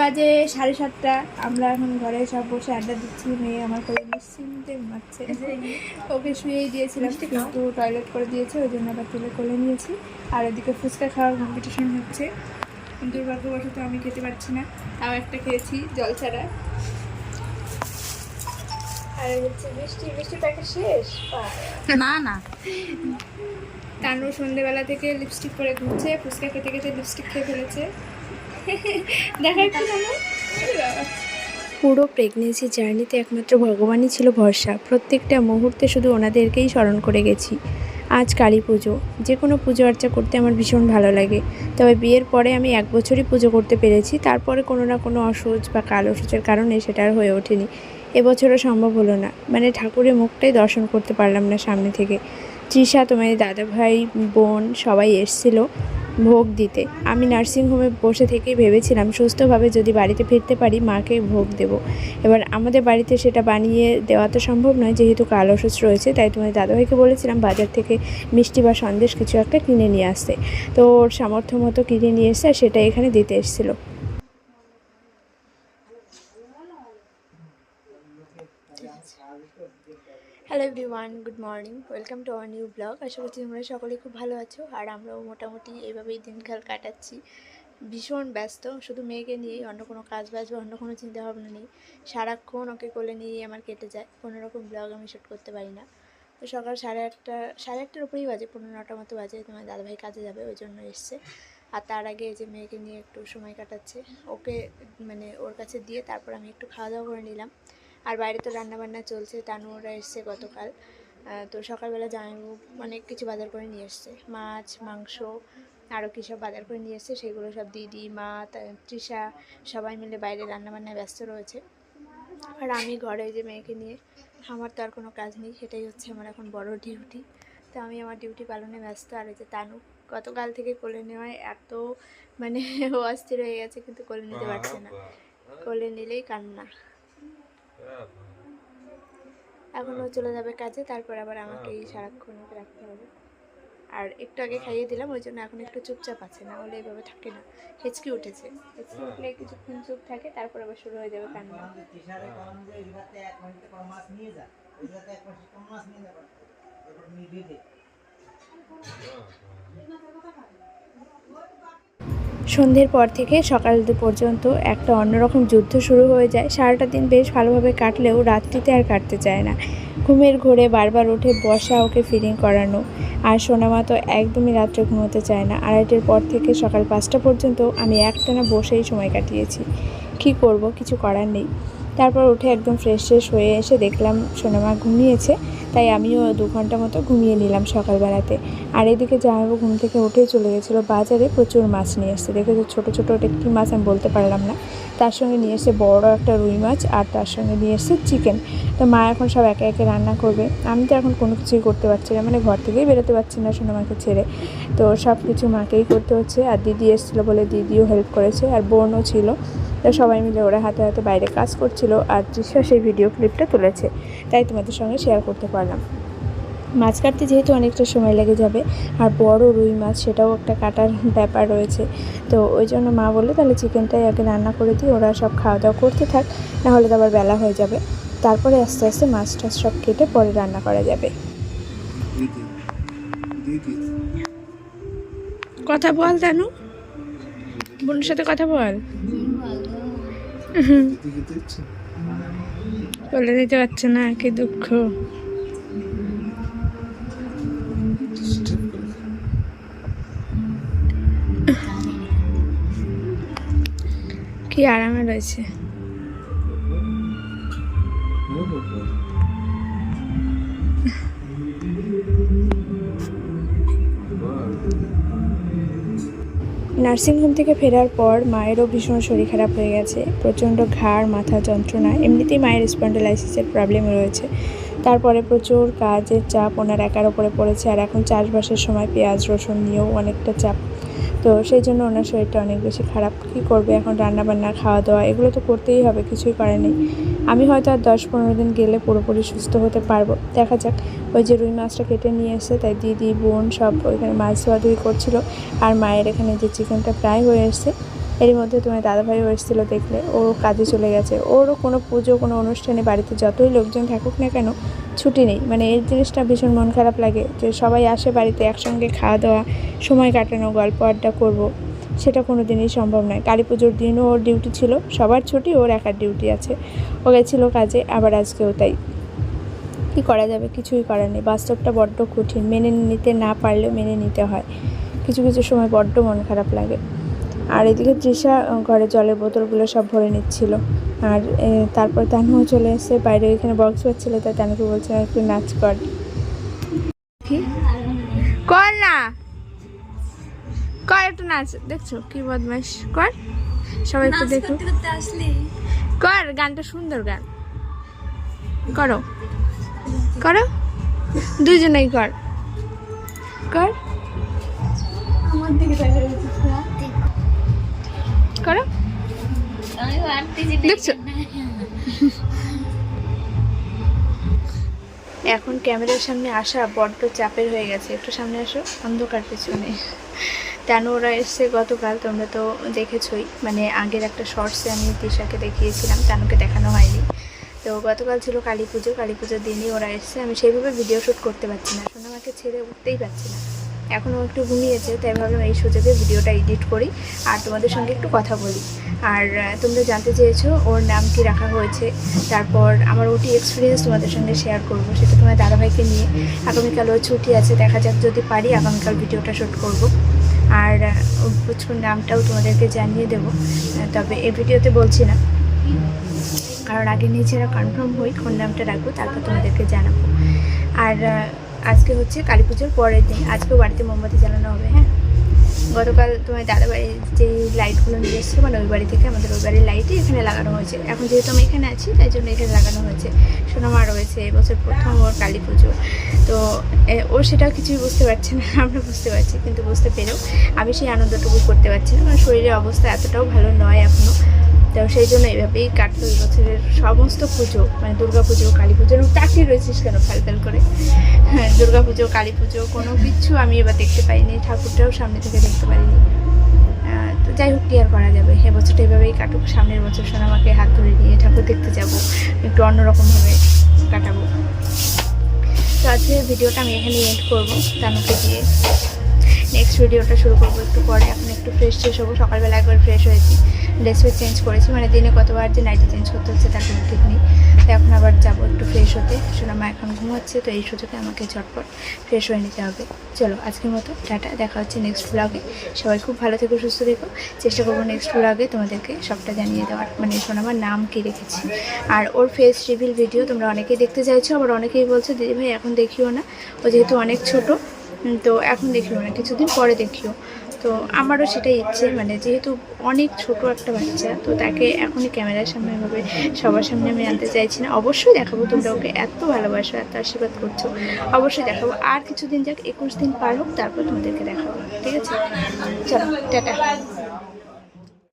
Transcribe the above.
বাজে সাড়ে সাতটা। আমরা এখন ঘরে সব বসে আড্ডা দিচ্ছি। মেয়ে আমার করে নিশ্চিন্তে ঘুমাচ্ছে। ওকে শুয়েই দিয়েছিলাম। কিন্তু টয়লেট করে দিয়েছে ওই জন্য আবার তুলে কোলে নিয়েছি। আর ওদিকে ফুচকা খাওয়ার কম্পিটিশন হচ্ছে। দুর্ভাগ্যবশত আমি খেতে পারছি না। তাও একটা খেয়েছি জল ছাড়া। আর হচ্ছে বৃষ্টি বৃষ্টি প্যাকেট শেষ? না না। তানু সন্ধেবেলা থেকে লিপস্টিক পরে ঘুরছে। ফুচকা খেতে খেতে লিপস্টিক খেয়ে ফেলেছে। পুরো প্রেগনেন্সি জার্নিতে একমাত্র ভগবানই ছিল ভরসা। প্রত্যেকটা মুহূর্তে শুধু ওনাদেরকেই স্মরণ করে গেছি। আজ কালী পুজো। যে কোনো পুজো আর্চা করতে আমার ভীষণ ভালো লাগে। তবে বিয়ের পরে আমি এক বছরই পুজো করতে পেরেছি। তারপরে কোনো না কোনো অসুচ বা কাল অসুচের কারণে সেটা আর হয়ে ওঠেনি। এবছরও সম্ভব হলো না। মানে ঠাকুরের মুখটাই দর্শন করতে পারলাম না সামনে থেকে। তৃষা তোমার দাদা ভাই বোন সবাই এসছিল। ভোগ দিতে। আমি নার্সিংহোমে বসে থেকেই ভেবেছিলাম, সুস্থভাবে যদি বাড়িতে ফিরতে পারি, মাকে ভোগ দেব। এবার আমাদের বাড়িতে সেটা বানিয়ে দেওয়া তো সম্ভব নয়, যেহেতু কাল অসুস্থ রয়েছে, তাই তোমার দাদাভাইকে বলেছিলাম বাজার থেকে মিষ্টি বা সন্দেশ কিছু একটা কিনে নিয়ে আসতে। তো ওর সামর্থ্য মতো কিনে নিয়ে এসে সেটা এখানে দিতে এসেছিল। Hello everyone good morning welcome to our new blog আশা করছি তোমরা সকলে খুব ভালো আছো, আর আমরাও মোটামুটি এইভাবেই দিনকাল কাটাচ্ছি। ভীষণ ব্যস্ত, শুধু মেয়েকে নিয়েই, অন্য কোনো কাজ বাজ বা অন্য কোনো চিন্তা ভাবনা নেই। সারাক্ষণ ওকে কোলে নিয়েই আমার কেটে যায়, কোনো রকম ব্লগ আমি শ্যুট করতে পারি না। তো সকাল সাড়ে আটটা, সাড়ে আটটার উপরেই বাজে, পনেরো নটার মতো বাজে, তোমার দাদাভাই কাজে যাবে, ওই জন্য এসছে। আর তার আগে যে মেয়েকে নিয়ে একটু সময় কাটাচ্ছে, ওকে মানে ওর কাছে দিয়ে তারপর আমি একটু খাওয়া দাওয়া করে নিলাম। আর বাইরে তো রান্নাবান্না চলছে তানুরা এসছে গতকাল। তো সকালবেলা জামাইবাবু অনেক কিছু বাজার করে নিয়ে এসছে। মাছ মাংস আরও কী সব বাজার করে নিয়ে এসছে সেগুলো সব দিদি মা তৃষা সবাই মিলে বাইরে রান্নাবান্নায় ব্যস্ত রয়েছে। আর আমি ঘরে যে মেয়েকে নিয়ে আমার তো আর কোনো কাজ নেই সেটাই হচ্ছে আমার এখন বড় ডিউটি। তো আমি আমার ডিউটি পালনে ব্যস্ত আর এই যে তানু গতকাল থেকে কোলে নেওয়ায় এত মানে অস্থির হয়ে গেছে কিন্তু কোলে নিতে পারছে না। কোলে নিলেই কান্না। এখন ও চলে যাবে কাজে, তারপর আবার আমাকে এই সারাক্ষণ রাখতে হবে। আর একটু আগে খাইয়ে দিলাম, ওই জন্য এখন একটু চুপচাপ আছে, না হলে এভাবে থাকে না। হেঁচকি উঠেছে, হেঁচকি উঠলে কিছুক্ষণ চুপ থাকে, তারপর আবার শুরু হয়ে যাবে কান্না। নিয়ে যা মাছ নিয়ে সন্ধ্যের পর থেকে সকাল পর্যন্ত একটা অন্যরকম যুদ্ধ শুরু হয়ে যায়। সারাটা দিন বেশ ভালোভাবে কাটলেও রাত্রিতে আর কাটতে চায় না। ঘুমের ঘোরে বারবার উঠে বসা ওকে ফিলিং করানো। আর সোনামা তো একদমই রাত্রে ঘুমোতে চায় না। আড়াইটের পর থেকে সকাল পাঁচটা পর্যন্ত আমি একটানা বসেই সময় কাটিয়েছি। কি করব? কিছু করার নেই। তারপর উঠে একদম ফ্রেশ ফ্রেশ হয়ে এসে দেখলাম সোনামা ঘুমিয়েছে, তাই আমিও দু ঘণ্টা মতো ঘুমিয়ে নিলাম সকালবেলাতে। আর এদিকে জামাইবাবু ঘুম থেকে উঠেই চলে গেছিল বাজারে প্রচুর মাছ নিয়ে এসছে। দেখেছ ছোটো ছোটো ওটা কী মাছ আমি বলতে পারলাম না। তার সঙ্গে নিয়ে এসে বড় একটা রুই মাছ আর তার সঙ্গে নিয়ে এসছে চিকেন তো মা এখন সব একে একে রান্না করবে। আমি তো এখন কোনো কিছুই করতে পারছি না মানে ঘর থেকেই বেরোতে পারছি না সোনামাকে ছেড়ে। তো সব কিছু মাকেই করতে হচ্ছে। আর দিদি এসেছিল বলে দিদিও হেল্প করেছে। আর বোনও ছিল। সবাই মিলে ওরা হাতে হাতে বাইরে কাজ করছিল আর তৃষা সেই ভিডিও ক্লিপটা তুলেছে। তাই তোমাদের সঙ্গে শেয়ার করতে পারলাম। মাছ কাটতে যেহেতু অনেকটা সময় লেগে যাবে, আর বড় রুই মাছ সেটাও একটা কাটার ব্যাপার রয়েছে। তো ওই জন্য মা বলল, তাহলে চিকেনটাই আগে রান্না করে দিই, ওরা সব খাওয়া দাওয়া করতে থাক, নাহলে তো আবার বেলা হয়ে যাবে। তারপরে আস্তে আস্তে মাছ টাছ সব কেটে পরে রান্না করা যাবে। কথা বল তানু বোনের সাথে কথা বল। বলে দিতে পারছে না কি দুঃখ। কি আরামে রয়েছে। নার্সিংহোম থেকে ফেরার পর মায়েরও ভীষণ শরীর খারাপ হয়ে গেছে। প্রচণ্ড ঘাড়, মাথা যন্ত্রণা, এমনিতেই মায়ের স্পন্ডেলাইসিসের প্রবলেম রয়েছে। তারপরে প্রচুর কাজের চাপ, ওনার একার ওপরে পড়েছে, আর এখন চাষবাসের সময় পেঁয়াজ, রসুন নিয়েও অনেকটা চাপ। তো সেই জন্য ওনার শরীরটা অনেক বেশি খারাপ। কী করবে? এখন রান্নাবান্না খাওয়া দাওয়া এগুলো তো করতেই হবে, কিছুই করে নেই। আমি হয়তো আর দশ পনেরো দিন গেলে পুরোপুরি সুস্থ হতে পারব। দেখা যাক। ওই যে রুই মাছটা কেটে নিয়ে এসে তাই দিদি, বোন সব ওইখানে মাছ ধোয়াধুয়ি করছিল। আর মায়ের এখানে যে চিকেনটা প্রায় হয়ে এসছে, এরই মধ্যে তোমার দাদাভাইও এসেছিল দেখলে। ও কাজে চলে গেছে। ওরও কোনো পুজো, কোনো অনুষ্ঠানে বাড়িতে যতই লোকজন থাকুক না কেন ছুটি নেই। মানে এই জিনিসটা ভীষণ মন খারাপ লাগে যে সবাই আসে বাড়িতে একসঙ্গে খাওয়া দাওয়া সময় কাটানো, গল্প আড্ডা করব। সেটা কোনো দিনই সম্ভব নয়। কালী পুজোর দিনও ওর ডিউটি ছিল। সবার ছুটি, ওর একার ডিউটি আছে। ও গেছিল কাজে, আবার আজকেও তাই। কী করা যাবে? কিছুই করার নেই। বাস্তবটা বড্ড কঠিন। মেনে নিতে না পারলেও মেনে নিতে হয়। কিছু কিছু সময় বড্ড মন খারাপ লাগে। আর এদিকে তৃষা, ঘরে জলের বোতলগুলো সব ভরে নিচ্ছিল। আর তারপর তানুও চলে এসে বাইরে ওইখানে বক্স পাচ্ছিল তাই তানুকে বলছে একটু নাচ কর। কর না। কর একটু নাচ। দেখছ কি বদমাস কর। সবাই একটু দেখো। কর গানটা সুন্দর গান। করো। করো। দুজনেই কর। কর। করো। এখন ক্যামেরার সামনে আসা বড্ড চাপের হয়ে গেছে। একটু সামনে আসো, অন্ধকার পেছনে। কেন ওরা এসছে গতকাল তোমরা তো দেখেছই। মানে আগের একটা শর্টসে আমি দিশাকে দেখিয়েছিলাম, তানুকে দেখানো হয়নি। তো গতকাল ছিল কালী পুজো, কালী পুজোর দিনই ওরা এসছে। আমি সেইভাবে ভিডিও শ্যুট করতে পারছি না। সোনামাকে ছেড়ে উঠতেই পারছি না। এখনও একটু ঘুমিয়েছে তাই ভাবলাম এই সুযোগে ভিডিওটা এডিট করি আর তোমাদের সঙ্গে একটু কথা বলি। আর তোমরা জানতে চেয়েছো ওর নাম কি রাখা হয়েছে, তারপর আমার ওটি এক্সপিরিয়েন্স তোমাদের সঙ্গে শেয়ার করব, সেটা তোমার দাদাভাইকে নিয়ে। আগামীকাল ওর ছুটি আছে, দেখা যাক যদি পারি আগামীকাল ভিডিওটা শ্যুট করব। আর পুচকুর নামটাও তোমাদেরকে জানিয়ে দেবো তবে এই ভিডিওতে বলছি না। কারণ আগে নিজেরা কনফার্ম হই কোন নামটা রাখব, তারপর তোমাদেরকে জানাব। আর আজকে হচ্ছে কালী পুজোর পরের দিন। আজকেও বাড়িতে মোমবাতি জ্বালানো হবে হ্যাঁ? গতকাল তোমার দাদা বাড়ি যে লাইটগুলো নিয়ে এসেছিল মানে ওই বাড়ি থেকে আমাদের ওই বাড়ির লাইটই এখানে লাগানো হয়েছে। এখন যেহেতু আমি এখানে আছি, তাই জন্য এখানে লাগানো হয়েছে। সোনামা রয়েছে এবছর প্রথম ওর কালী পুজো। তো ও সেটাও কিছুই বুঝতে পারছে না, আমরা বুঝতে পারছি, কিন্তু বুঝতে পেরেও। আমি সেই আনন্দটুকু করতে পারছি না, কারণ শরীরের অবস্থা এতটাও ভালো নয় এখনও তো সেই জন্য এইভাবেই কাটতো এই বছরের সমস্ত পুজো মানে দুর্গা পুজো, কালী পুজো তাকিয়ে রয়েছিস কেন ফাল ফাল করে? হ্যাঁ দুর্গা পুজো, কালী পুজো, কোনো কিছু আমি এবার দেখতে পাইনি, ঠাকুরটাও সামনে থেকে দেখতে পারিনি। তো যাই হোক, কি আর করা যাবে? এ বছরটা এভাবেই কাটুক, সামনের বছর সোনামাকে হাত ধরে নিয়ে ঠাকুর দেখতে যাব, একটু অন্যরকমভাবে কাটাবো। তো আজকের ভিডিওটা আমি এখানে এন্ড করব তানুকে দিয়ে। নেক্সট ভিডিওটা শুরু করব একটু পরে, এখন একটু ফ্রেশ ট্রেশ হব, সকালবেলা একবার ফ্রেশ হয়েছি। ড্রেস ফ্রেস চেঞ্জ করেছি। মানে দিনে কতবার যে নাইটি চেঞ্জ করতে হচ্ছে তার কোনো ঠিক নেই। তো এখন আবার যাব একটু ফ্রেশ হতে। সোনামা এখন ঘুমাচ্ছে, তো এই সুযোগে আমাকে ঝটপট ফ্রেশ হয়ে নিতে হবে। চলো, আজকের মতো টাটা। দেখা হচ্ছে নেক্সট ব্লগে সবাই খুব ভালো থেকো, সুস্থ থেকো। চেষ্টা করব নেক্সট ব্লগে তোমাদেরকে সবটা জানিয়ে দেওয়ার। মানে সোনামার নাম কি রেখেছি। আর ওর ফেস রিভিল ভিডিও তোমরা অনেকেই দেখতে চাইছো, আবার অনেকেই বলছো, দিদি ভাই, এখন দেখিও না। ও যেহেতু অনেক ছোট তো এখন দেখিও না। কিছুদিন পরে দেখিও। তো আমারও সেটাই ইচ্ছে মানে যেহেতু অনেক ছোট একটা বাচ্চা, তো তাকে এখনই ক্যামেরার সামনে এভাবে সবার সামনে আমি আনতে চাইছি না। অবশ্যই দেখাবো তোমরা ওকে এত ভালোবাসো, এত আশীর্বাদ করছ। অবশ্যই দেখাবো। আর কিছুদিন যাক, একুশ দিন পার হোক, তারপর তোমাদেরকে দেখাবো। ঠিক আছে? চলো, টাটা।